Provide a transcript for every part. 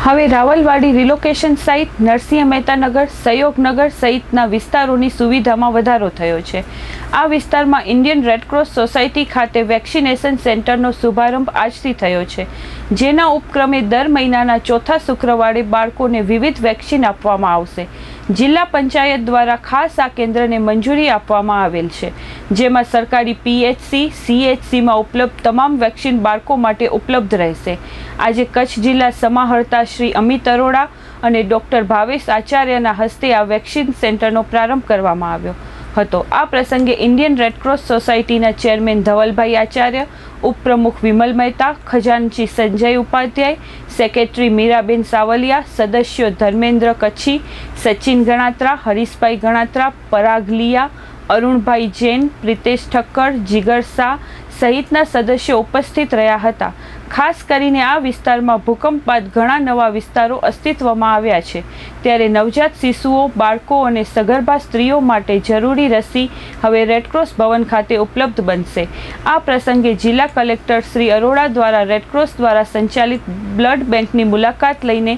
હવે Rawalwadi relocation site Narsinh Mehtanagar Sahyognagar સહિતના વિસ્તારોની સુવિધામાં વધારો થયો છે. આ વિસ્તારમાં ઇન્ડિયન રેડક્રોસ સોસાયટી ખાતે વેક્સિનેશન સેન્ટરનો શુભારંભ આજથી થયો છે. જેના ઉપક્રમે દર મહિનાના ચોથા શુક્રવારે બાળકોને વિવિધ વેક્સિન આપવામાં આવશે. જિલ્લા પંચાયત દ્વારા ખાસ આ કેન્દ્રને મંજૂરી આપવામાં આવેલ છે. જેમાં સરકારી પીએચસી, સીએચસીમાં ઉપલબ્ધ તમામ વેક્સિન બાળકો માટે ઉપલબ્ધ રહેશે. આજે કચ્છ જિલ્લા સમાહર્તા શ્રી અમિત અરોડા અને ડૉક્ટર ભાવેશ આચાર્યના હસ્તે આ વેક્સિન સેન્ટરનો પ્રારંભ કરવામાં આવ્યો હતો. આ પ્રસંગે ઇન્ડિયન રેડક્રોસ સોસાયટીના ચેરમેન ધવલભાઈ આચાર્ય, ઉપપ્રમુખ વિમલ મહેતા, ખજાનચી સંજય ઉપાધ્યાય, સેક્રેટરી મીરાબેન સાવલિયા, સદસ્યો ધર્મેન્દ્ર કચ્છી, સચિન ગણાત્રા, હરીશભાઈ ગણાત્રા, પરાગ લિયા અરુણભાઈ જૈન, પ્રિતેશ ઠક્કર, જીગર શાહ સહિતના સદસ્યો ઉપસ્થિત રહ્યા હતા. ખાસ કરીને આ વિસ્તારમાં ભૂકંપ બાદ ઘણા નવા વિસ્તારો અસ્તિત્વમાં આવ્યા છે. ત્યારે નવજાત શિશુઓ, બાળકો અને સગર્ભા સ્ત્રીઓ માટે જરૂરી રસી હવે રેડક્રોસ ભવન ખાતે ઉપલબ્ધ બનશે. આ પ્રસંગે જિલ્લા કલેક્ટર શ્રી અરોડા દ્વારા રેડક્રોસ દ્વારા સંચાલિત બ્લડ બેંકની મુલાકાત લઈને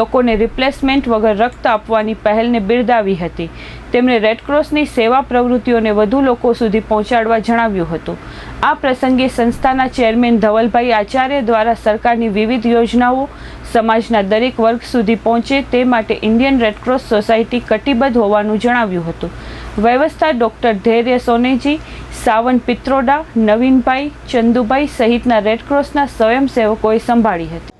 લોકોને રિપ્લેસમેન્ટ વગર રક્ત આપવાની પહેલને બિરદાવી હતી. તેમણે રેડક્રોસની સેવા પ્રવૃત્તિઓને વધુ લોકો સુધી પહોંચાડવા જણાવ્યું હતું. આ પ્રસંગે સંસ્થાના ચેરમેન ધવલભાઈ આચાર્ય દ્વારા સરકારની વિવિધ યોજનાઓ સમાજના દરેક વર્ગ સુધી પહોંચે તે માટે ઇન્ડિયન રેડક્રોસ સોસાયટી કટિબદ્ધ હોવાનું જણાવ્યું હતું. વ્યવસ્થા ડૉક્ટર ધૈર્ય સોનેજી, સાવન પિત્રોડા, નવીનભાઈ ચંદુભાઈ સહિતના રેડક્રોસના સ્વયંસેવકોએ સંભાળી હતી.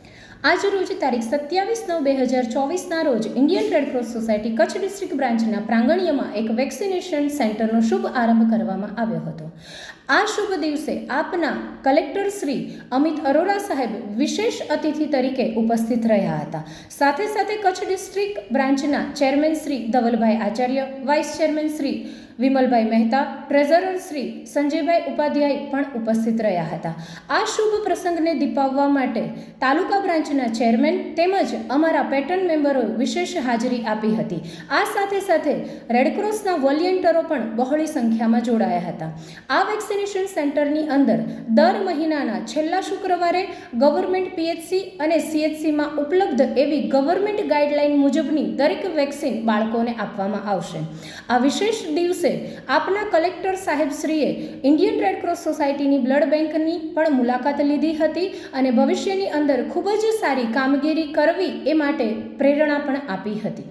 આજ રોજ તારીખ સત્યાવીસ નવ બે હજાર ચોવીસના રોજ Indian Red Cross society Kutch district બ્રાન્ચના પ્રાંગણ્યમાં એક વેક્સિનેશન સેન્ટરનો શુભ આરંભ કરવામાં આવ્યો હતો. આ શુભ દિવસે આપના કલેક્ટર શ્રી અમિત અરોરા સાહેબ વિશેષ અતિથિ તરીકે ઉપસ્થિત રહ્યા હતા. સાથે સાથે કચ્છ ડિસ્ટ્રિક્ટ બ્રાન્ચના chairman Shri Dhavalbhai Acharya, vice chairman Shri Vimalbhai Mehta, treasurer Shri Sanjaybhai Upadhyay પણ ઉપસ્થિત રહ્યા હતા. આ શુભ પ્રસંગને દીપાવવા માટે તાલુકા બ્રાન્ચના ચેરમેન તેમજ અમારા પેટર્ન મેમ્બરોએ વિશેષ હાજરી આપી હતી. આ સાથે સાથે રેડક્રોસના વોલિયન્ટરો પણ બહોળી સંખ્યામાં જોડાયા હતા. આ વેક્સિનેશન સેન્ટરની અંદર દર મહિનાના છેલ્લા શુક્રવારે ગવર્મેન્ટ પીએચસી અને સીએચસીમાં ઉપલબ્ધ એવી ગવર્મેન્ટ ગાઈડલાઈન મુજબની દરેક વેક્સિન બાળકોને આપવામાં આવશે. આ વિશેષ દિવસે આપના કલેક્ટર સાહેબશ્રીએ ઇન્ડિયન રેડક્રોસ સોસાયટીની બ્લડ બેંકની પણ મુલાકાત લીધી હતી અને ભવિષ્યની અંદર ખૂબ જ સારી કામગીરી કરવી એ માટે પ્રેરણા પણ આપી હતી.